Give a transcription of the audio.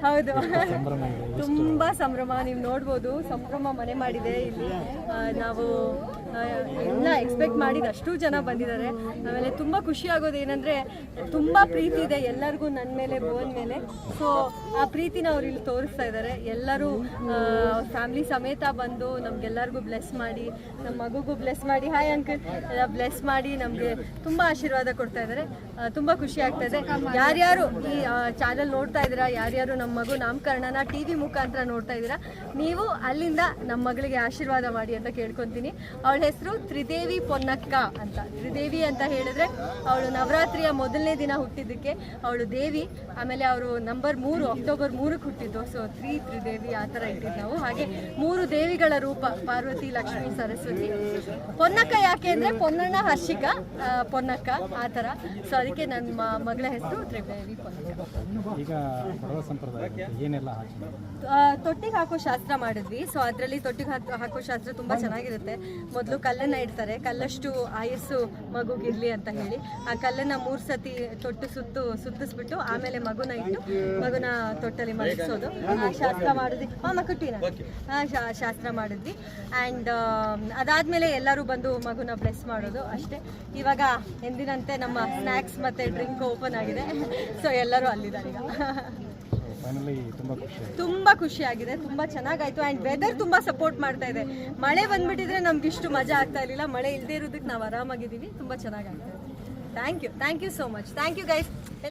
ಹೌದು. ತುಂಬಾ ಸಂಭ್ರಮ. ನೀವು ನೋಡ್ಬೋದು ಸಂಭ್ರಮ ಮನೆ ಮಾಡಿದೆ ಇಲ್ಲಿ. ನಾವು ಎಲ್ಲ ಎಕ್ಸ್ಪೆಕ್ಟ್ ಮಾಡಿದ ಅಷ್ಟು ಜನ ಬಂದಿದ್ದಾರೆ. ಆಮೇಲೆ ತುಂಬ ಖುಷಿ ಆಗೋದು ಏನಂದ್ರೆ ತುಂಬಾ ಪ್ರೀತಿ ಇದೆ ಎಲ್ಲರಿಗೂ ನನ್ನ ಮೇಲೆ, ಬೋನ್ ಮೇಲೆ. ಸೊ ಆ ಪ್ರೀತಿನ ಅವ್ರು ಇಲ್ಲಿ ತೋರಿಸ್ತಾ ಇದ್ದಾರೆ. ಎಲ್ಲರೂ ಫ್ಯಾಮಿಲಿ ಸಮೇತ ಬಂದು ನಮ್ಗೆಲ್ಲರಿಗೂ ಬ್ಲೆಸ್ ಮಾಡಿ ನಮ್ಮ ಮಗುಗೂ ಬ್ಲೆಸ್ ಮಾಡಿ. ಹಾಯ್ ಅಂಕಲ್ ಬ್ಲೆಸ್ ಮಾಡಿ ನಮಗೆ ತುಂಬ ಆಶೀರ್ವಾದ ಕೊಡ್ತಾ ಇದ್ದಾರೆ. ತುಂಬ ಖುಷಿ ಆಗ್ತಾ ಇದೆ. ಯಾರ್ಯಾರು ಈ ಚಾನಲ್ ನೋಡ್ತಾ ಇದ್ದೀರಾ? ಯಾರ್ಯಾರು ನಮ್ಮ ಮಗು ನಾಮಕರಣನ ಟಿ ವಿ ಮುಖಾಂತರ ನೋಡ್ತಾ ಇದ್ದೀರಾ? ನೀವು ಅಲ್ಲಿಂದ ನಮ್ಮ ಮಗಳಿಗೆ ಆಶೀರ್ವಾದ ಮಾಡಿ ಅಂತ ಕೇಳ್ಕೊತೀನಿ. ಅವಳ ಹೆಸರು ತ್ರಿದೇವಿ ಪೊನ್ನಕ್ಕ ಅಂತ. ತ್ರಿದೇವಿ ಅಂತ ಹೇಳಿದ್ರೆ ಅವಳು ನವರಾತ್ರಿಯ ಮೊದಲನೇ ದಿನ ಹುಟ್ಟಿದ್ದಕ್ಕೆ ಅವಳು ದೇವಿ. ಆಮೇಲೆ ಅವರು ನಂಬರ್ ಮೂರು ಅಕ್ಟೋಬರ್ ಮೂರಕ್ಕೆ ಹುಟ್ಟಿದ್ದು. ಸೊ ತ್ರೀ ತ್ರಿದೇವಿ ಆ ಥರ ಇಟ್ಟಿದ್ದು ನಾವು. ಹಾಗೆ ಮೂರು ದೇವಿಗಳ ರೂಪ ಪಾರ್ವತಿ ಲಕ್ಷ್ಮಿ ಸರಸ್ವತಿ. ಪೊನ್ನಕ್ಕ ಯಾಕೆ ಅಂದರೆ ಪೊನ್ನಣ್ಣ ಹರ್ಷಿಕ ಪೊನ್ನಕ್ಕ ಆ ಥರ. ಸೊ ಅದಕ್ಕೆ ನನ್ನ ಮಗಳ ಹೆಸರು ತ್ರಿದೇವಿ ಪೊನ್ನಕ್ಕ. ಈಗ ಏನೆಲ್ಲ ತೊಟ್ಟಿಗೆ ಹಾಕೋ ಶಾಸ್ತ್ರ ಮಾಡಿದ್ವಿ. ಸೊ ಅದರಲ್ಲಿ ತೊಟ್ಟಿಗೆ ಹಾಕೋ ಶಾಸ್ತ್ರ ತುಂಬ ಚೆನ್ನಾಗಿರುತ್ತೆ. ಮೊದಲು ಕಲ್ಲನ್ನ ಇಡ್ತಾರೆ. ಕಲ್ಲಷ್ಟು ಆಯಸ್ಸು ಮಗುಗಿರ್ಲಿ ಅಂತ ಹೇಳಿ. ಆ ಕಲ್ಲನ್ನ ಮೂರು ಸತಿ ತೊಟ್ಟು ಸುತ್ತು ಸುತ್ತಿಸ್ಬಿಟ್ಟು ಆಮೇಲೆ ಮಗುನ ಇಟ್ಟು ಮಗುನ ತೊಟ್ಟಲ್ಲಿ ಮಲಗಿಸೋದು. ಶಾಸ್ತ್ರ ಮಾಡಿದ್ವಿ. ಆ ಶಾ- ಶಾಸ್ತ್ರ ಮಾಡಿದ್ವಿ. ಆ್ಯಂಡ್ ಅದಾದ್ಮೇಲೆ ಎಲ್ಲರೂ ಬಂದು ಮಗುನ ಬ್ಲೆಸ್ ಮಾಡೋದು ಅಷ್ಟೇ. ಇವಾಗ ಎಂದಿನಂತೆ ನಮ್ಮ ಸ್ನ್ಯಾಕ್ಸ್ ಮತ್ತೆ ಡ್ರಿಂಕ್ ಓಪನ್ ಆಗಿದೆ. ಸೊ ಎಲ್ಲರೂ ಅಲ್ಲಿದ್ದಾರೆ ಈಗ. ತುಂಬ ಖುಷಿ ಆಗಿದೆ, ತುಂಬಾ ಚೆನ್ನಾಗಾಯ್ತು. ಅಂಡ್ ವೆದರ್ ತುಂಬಾ ಸಪೋರ್ಟ್ ಮಾಡ್ತಾ ಇದೆ. ಮಳೆ ಬಂದ್ಬಿಟ್ಟಿದ್ರೆ ನಮ್ಗೆ ಇಷ್ಟು ಮಜಾ ಆಗ್ತಾ ಇರಲಿಲ್ಲ. ಮಳೆ ಇಲ್ಲದೆ ಇರೋದಕ್ಕೆ ನಾವು ಆರಾಮಾಗಿದ್ದೀವಿ. ತುಂಬಾ ಚೆನ್ನಾಗಾಯ್ತು. Thank you thank you so much thank you guys